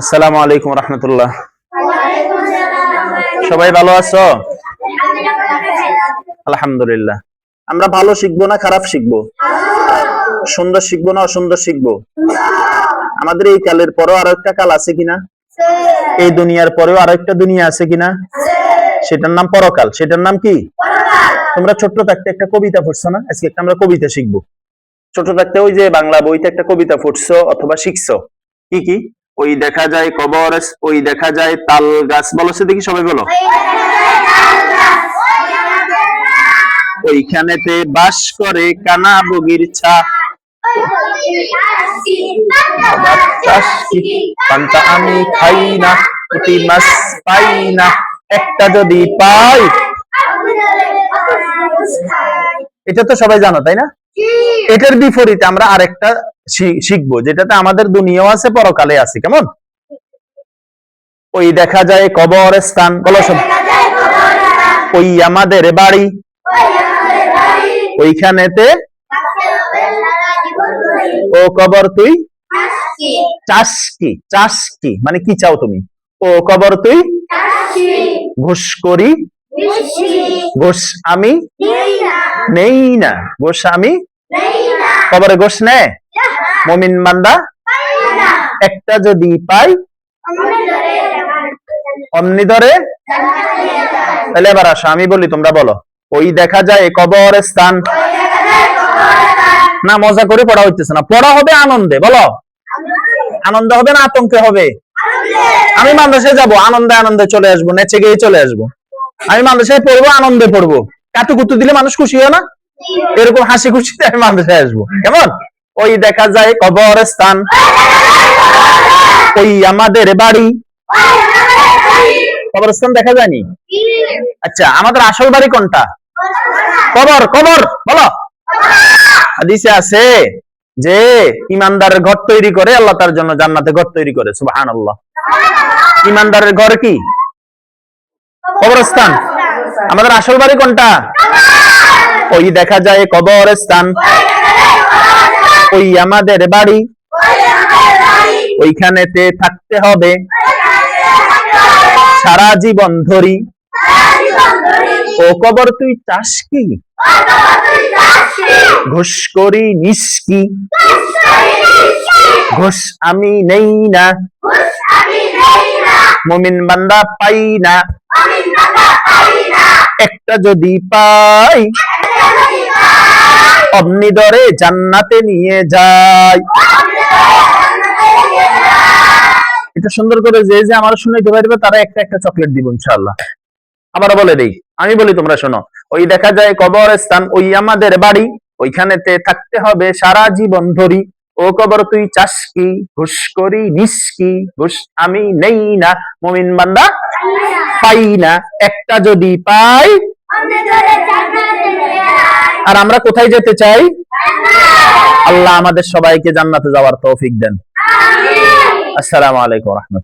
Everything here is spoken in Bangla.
আসসালামু আলাইকুম রহমতুল্লাহ। সবাই ভালো আছো? আলহামদুলিল্লাহ। আমরা ভালো শিখব না খারাপ শিখব? সুন্দর শিখব না অসুন্দর শিখব? আমাদের এই কালের পরেও আরও একটা কাল আছে কিনা? এই দুনিয়ার পরেও আরও একটা দুনিয়া আছে কিনা? সেটার নাম পরকাল। সেটার নাম কি? তোমরা ছোট্ট থাকতে একটা কবিতা পড়ছো না? আজকে একটা আমরা কবিতা শিখব। ছোট থাকতে ওই যে বাংলা বইতে একটা কবিতা পড়ছো অথবা শিখছো। কি কি? ওই দেখা যায় কবর, ওই দেখা যায় তাল গাছ। বলো সে দেখি সবাই বলো। ওইখানেতে বাস করে কানা বগির ছা। পান্তা আমি খাই না প্রতি মাস পাই না। একটা যদি পাই, এটা তো সবাই জানো, তাই না? এটার বিপরীতে আমরা আরেকটা শিখব যেটাতে আমাদের দুনিয়াও আছে পরকালে আছে কেমন? ওই দেখা যায় কবর স্থান বলো সব ওই আমাদের বাড়ি। ওইখানেতে ও কবর তুই? চাস কি চাস কি মানে কি চাও তুমি? ও কবর তুই? ঘুষ করি আমি নেই না আমি কবরে ঘুষ নেয় মমিন বান্দা? একটা যদি পাই? অমনি ধরে তাহলে এবার আসো আমি বলি তোমরা বলো। ওই দেখা যায় কবর স্থান। না মজা করে পড়া হইতেছে না। পড়া হবে আনন্দে বলো। আনন্দ হবে না আতঙ্কে হবে? আমি মাদ্রাসায় যাব আনন্দে আনন্দে চলে আসব নেচে গিয়ে চলে আসব। আমি মাদ্রাসায় পড়ব, আনন্দে পড়ব। কাতু কুতু দিলে মানুষ খুশি হয় না? এরকম হাসি খুশিতে আমি মাদ্রাসায় আসব। কেমন? ওই দেখা যায় কবর স্থান ওই আমাদের বাড়ি। কবরস্থান দেখা যায়নি? আচ্ছা আমাদের আসল বাড়ি কোনটা? কবর কবর, বলো। হাদিসে আছে যে, ইমানদারের ঘর তৈরি করে আল্লাহ তার জন্য জান্নাতে ঘর তৈরি করে, সুবহানাল্লাহ। ইমানদারের ঘর কি? কবরস্থান? আমাদের আসল বাড়ি কোনটা? ওই দেখা যায় কবরস্থান। ওই আমাদের বাড়ি। ওইখানেতে থাকতে হবে। সারা জীবন ধরি। ও কবর তুই চাস কি? ঘুষ করি নিষ্কি ঘুষ আমি নেই না। মমিন বান্দা পাই না। একটা যদি পাই, অমনি দরে জান্নাতে নিয়ে যাই। এটা সুন্দর করে যে যে আমার শুনাইতে পারবে তারা একটা একটা চকলেট দিব ইনশাআল্লাহ। আবার বলে দেই আমি বলি তোমরা শোনো ওই দেখা যায় কবর স্থান ওই আমাদের বাড়ি ওইখানেতে থাকতে হবে সারা জীবন ধরি। ও কবর তুই চাস কি? ঘুষ করি নিষ্কি ঘুষ আমি নেই না মমিন বান্দা পাই না। একটা যদি পাই আর আমরা কোথায় যেতে চাই? আল্লাহ আমাদের সবাইকে জান্নাতে যাওয়ার তৌফিক দেন। আসসালামু আলাইকুম রহমতুল্লাহ।